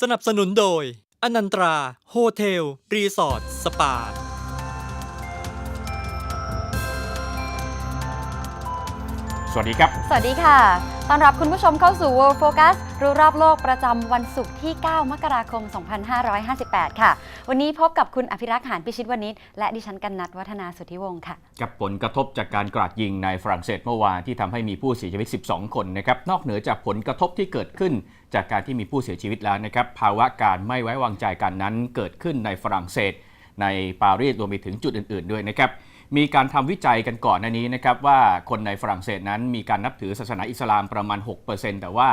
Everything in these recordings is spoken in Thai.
สนับสนุนโดย อนันตรา โฮเทล รีสอร์ท สปา สวัสดีครับ สวัสดีค่ะ ต้อนรับคุณผู้ชมเข้าสู่ World Focus รู้รอบโลกประจำวันศุกร์ที่ 9 มกราคม 2558 ค่ะ วันนี้พบกับคุณอภิรักษ์หานพิชิตวณิชและดิฉันกันนัทวัฒนาสุทธิวงศ์ค่ะ กับผลกระทบจากการกราดยิงในฝรั่งเศสเมื่อวานที่ทำให้มีผู้เสียชีวิต 12 คนนะครับ นอกเหนือจากผลกระทบที่เกิดขึ้น จากการที่มีผู้เสียชีวิตแล้วนะครับภาวะการไม่ไว้วางใจกันนั้นเกิดขึ้นในฝรั่งเศส ในปารีสรวมไปถึงจุดอื่น ๆ ด้วยนะครับมีการทำวิจัยกันก่อนหน้านี้นะครับว่าคนในฝรั่งเศสนั้นมีการนับถือศาสนาอิสลามประมาณ 6%แต่ว่า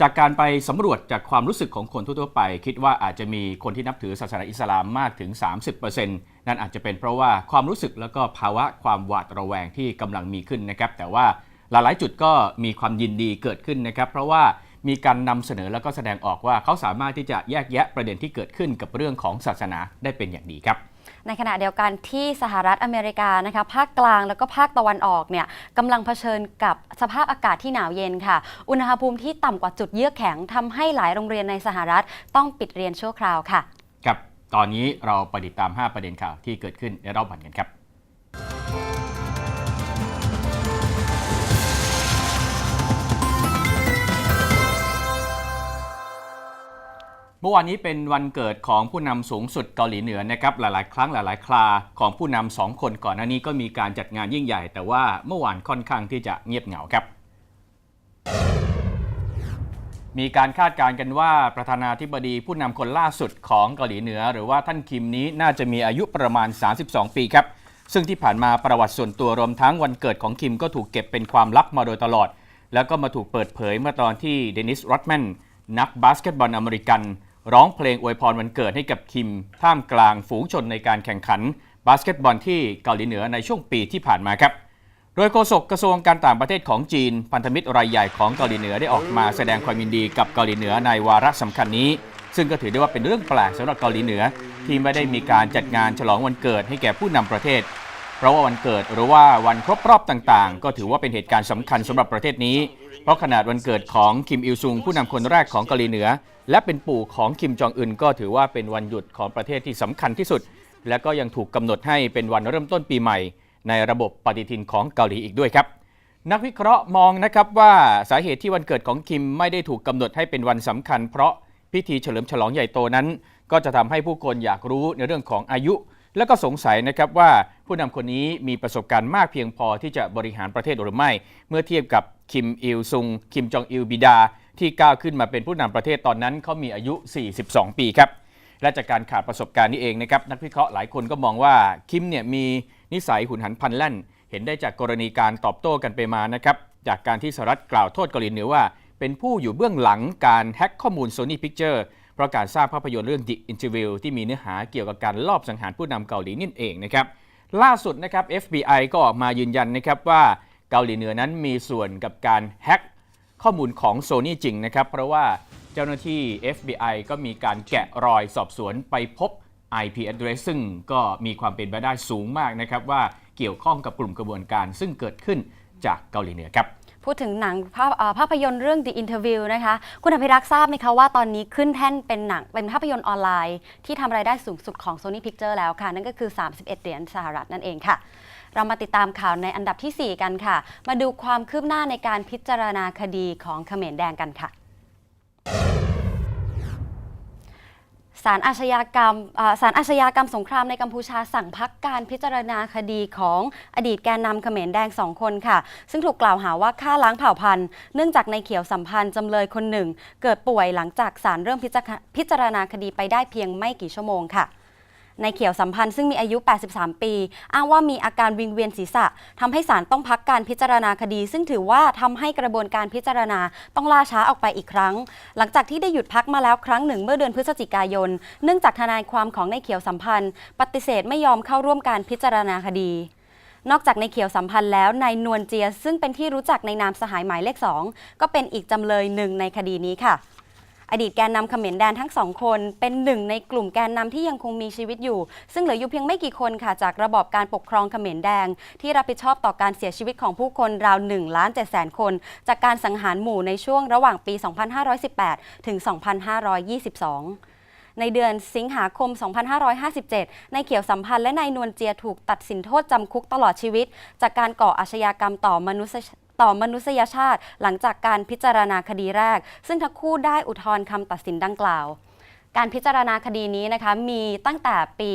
จากการไปสำรวจจากความรู้สึกของคนทั่วๆไป คิดว่าอาจจะมีคนที่นับถือศาสนาอิสลามมากถึง 30%นั่นอาจจะเป็นเพราะว่าความรู้สึกแล้วก็ภาวะความหวาดระแวงที่กำลังมีขึ้นนะครับ แต่ว่าหลายๆ จุดก็มีความยินดีเกิดขึ้นนะครับ เพราะว่า มีการนำเสนอแล้วก็แสดงออกว่าเขาสามารถที่จะแยกแยะประเด็นที่เกิดขึ้นกับเรื่องของศาสนาได้เป็นอย่างดีครับในขณะเดียวกันที่สหรัฐอเมริกานะคะภาคกลางแล้วก็ภาคตะวันออกเนี่ยกำลังเผชิญกับสภาพอากาศที่หนาวเย็นค่ะ อุณหภูมิที่ต่ำกว่าจุดเยือกแข็งทำให้หลายโรงเรียนในสหรัฐต้องปิดเรียนชั่วคราวค่ะ ครับ ตอนนี้เราไปติดตาม 5 ประเด็นข่าวที่เกิดขึ้นในรอบวันกันครับ เมื่อวานนี้เป็นวันเกิดของผู้นำสูงสุดเกาหลีเหนือนะครับหลาย ๆ ครั้งหลาย ๆ คราของผู้นำสองคนก่อนหน้านี้ก็มีการจัดงานยิ่งใหญ่ แต่ว่าเมื่อวานค่อนข้างที่จะเงียบเหงาครับมีการคาดการณ์กันว่าประธานาธิบดีผู้นำคนล่าสุดของเกาหลีเหนือ หรือว่าท่านคิมนี้น่าจะมีอายุประมาณ 32 ปีครับ ซึ่งที่ผ่านมาประวัติส่วนตัวรวมทั้งวันเกิดของคิมก็ถูกเก็บเป็นความลับมาโดยตลอด แล้วก็มาถูกเปิดเผยเมื่อตอนที่เดนิสรอดแมนนักบาสเกตบอลอเมริกัน ร้องเพลงอวยพรวันเกิดให้กับคิม ท่ามกลางฝูงชนในการแข่งขันบาสเกตบอลที่เกาหลีเหนือในช่วงปีที่ผ่านมาครับ โดยโฆษกกระทรวงการต่างประเทศของจีน พันธมิตรรายใหญ่ของเกาหลีเหนือได้ออกมาแสดงความยินดีกับเกาหลีเหนือในวาระสำคัญนี้ ซึ่งก็ถือได้ว่าเป็นเรื่องแปลกสำหรับเกาหลีเหนือ ที่ไม่ได้มีการจัดงานฉลองวันเกิดให้แก่ผู้นำประเทศ ราะว่าวันเกิดหรือว่าวันครบรอบต่างๆ ก็ถือว่าเป็นเหตุการณ์สำคัญสำหรับประเทศนี้ เพราะขนาดวันเกิดของคิมอิลซุงผู้นำคนแรกของเกาหลีเหนือ และเป็นปู่ของคิมจองอึนก็ถือว่าเป็นวันหยุดของประเทศที่สำคัญที่สุด และก็ยังถูกกำหนดให้เป็นวันเริ่มต้นปีใหม่ ในระบบปฏิทินของเกาหลีอีกด้วยครับ นักวิเคราะห์มองนะครับว่าสาเหตุที่วันเกิดของคิมไม่ได้ถูกกำหนดให้เป็นวันสำคัญ เพราะพิธีเฉลิมฉลองใหญ่โตนั้น ก็จะทำให้ผู้คนอยากรู้ในเรื่องของอายุ และก็สงสัยนะครับว่า ผู้นำคนนี้มีประสบการณ์มากเพียงพอที่จะบริหารประเทศหรือไม่ เมื่อเทียบกับคิมอิลซุง คิมจองอิลบิดา ที่ก้าวขึ้นมาเป็นผู้นำประเทศตอนนั้นเขามีอายุ 42 ปีครับและจากการขาดประสบการณ์นี้เองนะครับนักวิเคราะห์หลายคนก็มองว่าคิมเนี่ยมีนิสัยหุนหันพันแล่น เห็นได้จากกรณีการตอบโต้กันไปมานะครับจากการที่สหรัฐกล่าวโทษเกาหลีเหนือว่า เป็นผู้อยู่เบื้องหลังการแฮ็กข้อมูล Sony Picture เพราะการสร้างภาพยนตร์เรื่อง The Interview ที่มีเนื้อหาเกี่ยวกับการลอบสังหารผู้นำเกาหลีนี่เองนะครับ ล่าสุดนะครับ FBI ก็ออกมายืนยันนะครับว่าเกาหลีเหนือนั้นมีส่วนกับการแฮ็กข้อมูลของโซนี่จริงนะครับเพราะว่าเจ้าหน้าที่ FBI ก็มีการแกะรอยสอบสวนไปพบ IP address ซึ่งก็มีความเป็นไปได้สูงมากนะครับว่าเกี่ยวข้องกับกลุ่มกระบวนการซึ่งเกิดขึ้นจากเกาหลีเหนือครับ พูดถึงหนังภาพภาพยนตร์เรื่อง The Interview นะคะ คุณอภิรักษ์ทราบไหมคะว่าตอนนี้ขึ้นแท่นเป็นหนังเป็นภาพยนตร์ออนไลน์ ที่ทำรายได้สูงสุดของ Sony Picture แล้วค่ะ นั่นก็คือ 31 เหรียญสหรัฐนั่นเองค่ะ เรามาติดตามข่าวในอันดับทีสี่4 กันค่ะ มาดูความคืบหน้าในการพิจารณาคดีของเขมรแดงกันค่ะ ศาลอาชญากรรมอ่าศาลอาชญากรรมสงครามในกัมพูชาสั่งพักการพิจารณาคดีของอดีตแกนนำเขมรแดงสองคนค่ะ ซึ่งถูกกล่าวหาว่าฆ่าล้างเผ่าพันธุ์เนื่องจากในเขียวสัมพันธ์จำเลยคนหนึ่ง เกิดป่วยหลังจากศาลเริ่มพิจารพิจารณาคดีไปได้เพียงไม่กี่ชั่วโมงค่ะ ในเขียวสัมพันธ์ซึ่งมีอายุ 83 ปี อ้างว่ามีอาการวิงเวียนศีรษะทำให้ศาลต้องพักการพิจารณาคดี ซึ่งถือว่าทำให้กระบวนการพิจารณาต้องล่าช้าออกไปอีกครั้ง หลังจากที่ได้หยุดพักมาแล้วครั้งหนึ่งเมื่อเดือนพฤศจิกายน เนื่องจากทนายความของในเขียวสัมพันธ์ ปฏิเสธไม่ยอมเข้าร่วมการพิจารณาคดีนอกจากในเขียวสัมพันธ์แล้วนายนวลเจียซึ่งเป็นที่รู้จักในนามสหายหมายเลข2ก็เป็นอีกจำเลยหนึ่งในคดีนี้ค่ะ อดีตแกนนำเขมรแดนทั้งสองคน เป็นหนึ่งในกลุ่มแกนนำที่ยังคงมีชีวิตอยู่ ซึ่งเหลืออยู่เพียงไม่กี่คนค่ะจากระบอบการปกครองเขมรแดง ที่รับผิดชอบต่อการเสียชีวิตของผู้คนราว1ล้าน7แสนคน จากการสังหารหมู่ในช่วงระหว่างปี 2518 ถึง 2522ในเดือนสิงหาคม 2557ในเขียวสัมพันธ์และนายนวลเจียถูกตัดสินโทษจำคุกตลอดชีวิต จากการก่ออาชญากรรมต่อมนุษย ต่อมนุษยชาติ หลังจากการพิจารณาคดีแรก ซึ่งทั้งคู่ได้อุทธรณ์คำตัดสินดังกล่าวการพิจารณาคดีนี้นะคะมีตั้งแต่ปี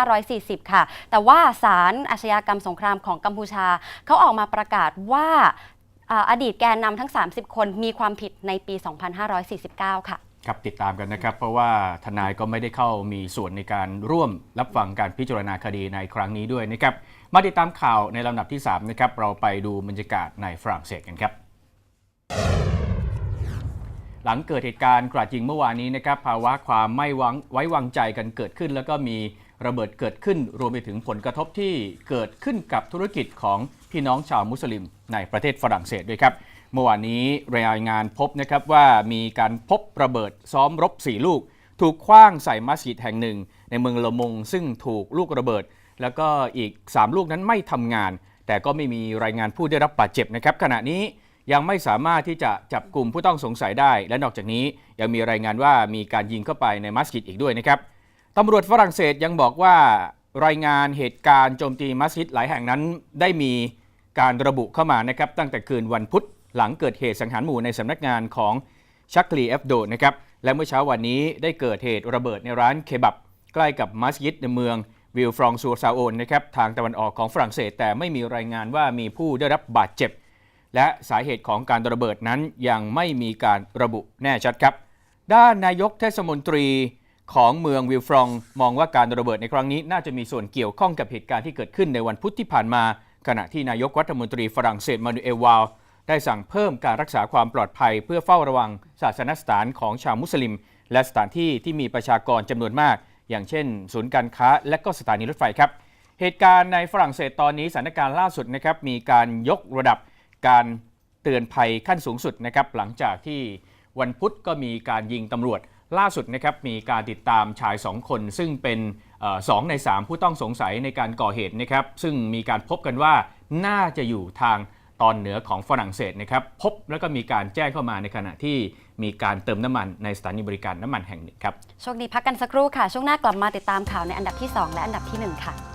2540 ค่ะ แต่ว่าศาลอาชญากรรมสงครามของกัมพูชา เขาออกมาประกาศว่าอดีตแกนนำทั้ง 30 คนมีความผิดในปี 2549 ค่ะ ครับติดตามกันนะครับ เพราะว่าทนายก็ไม่ได้เข้ามีส่วนในการร่วมรับฟังการพิจารณาคดีในครั้งนี้ด้วยนะครับ มาติดตามข่าวในลำดับที่3นะครับเราไปดูบรรยากาศในฝรั่งเศสกันครับ หลังเกิดเหตุการณ์กราดยิงเมื่อวานนี้นะครับภาวะความไม่วางไว้วางใจกันเกิดขึ้น แล้วก็มีระเบิดเกิดขึ้นรวมไปถึงผลกระทบที่เกิดขึ้นกับธุรกิจของพี่น้องชาวมุสลิมในประเทศฝรั่งเศสด้วยครับ เมื่อวานนี้รายงานพบนะครับว่ามีการพบระเบิดซ้อมรบ 4 ลูก ถูกคว้างใส่มัสยิดแห่งหนึ่ง ในเมืองละมง ซึ่งถูกลูกระเบิด แล้วก็อีก 3 ลูกนั้นไม่ทำงาน แต่ก็ไม่มีรายงานผู้ได้รับบาดเจ็บนะครับขณะนี้ยังไม่สามารถที่จะจับกลุ่มผู้ต้องสงสัยได้ และนอกจากนี้ยังมีรายงานว่ามีการยิงเข้าไปในมัสยิดอีกด้วยนะครับตำรวจฝรั่งเศสยังบอกว่ารายงานเหตุการณ์โจมตีมัสยิดหลายแห่งนั้น ได้มีการระบุเข้ามานะครับตั้งแต่คืนวันพุธหลังเกิดเหตุสังหารหมู่ในสำนักงานของชักลีเอฟโดนะครับและเมื่อเช้าวันนี้ได้เกิดเหตุระเบิดในร้านเคบับ ใกล้กับมัสยิดในเมือง วิลฟรองซัวซาโอนนะครับทางตะวันออกของฝรั่งเศส แต่ไม่มีรายงานว่ามีผู้ได้รับบาดเจ็บ และสาเหตุของการระเบิดนั้นยังไม่มีการระบุแน่ชัดครับ ด้านนายกเทศมนตรีของเมืองวิลฟรองมองว่าการระเบิดในครั้งนี้น่าจะมีส่วนเกี่ยวข้องกับเหตุการณ์ที่เกิดขึ้นในวันพุธที่ผ่านมา ขณะที่นายกรัฐมนตรีฝรั่งเศสมานูเอลวาลได้สั่งเพิ่มการรักษาความปลอดภัย เพื่อเฝ้าระวังศาสนสถานของชาวมุสลิม และสถานที่ที่มีประชากรจำนวนมาก อย่างเช่น ศูนย์การค้าและก็สถานีรถไฟครับ เหตุการณ์ในฝรั่งเศสตอนนี้สถานการณ์ล่าสุดนะครับมีการยกระดับการเตือนภัยขั้นสูงสุดนะครับหลังจากที่วันพุธก็มีการยิงตำรวจล่าสุดนะครับมีการติดตามชาย 2 คน ซึ่งเป็นสองใน 3 ผู้ต้องสงสัยในการก่อเหตุนะครับซึ่งมีการพบกันว่าน่าจะอยู่ทาง ตอนเหนือของฝรั่งเศสนะครับพบแล้วก็มีการแจ้งเข้ามาในขณะที่มีการเติมน้ำมันในสถานีบริการน้ำมันแห่งหนึ่งครับช่วงนี้พักกันสักครู่ค่ะ ช่วงหน้ากลับมาติดตามข่าวในอันดับที่ 2 และอันดับที่ 1 ค่ะ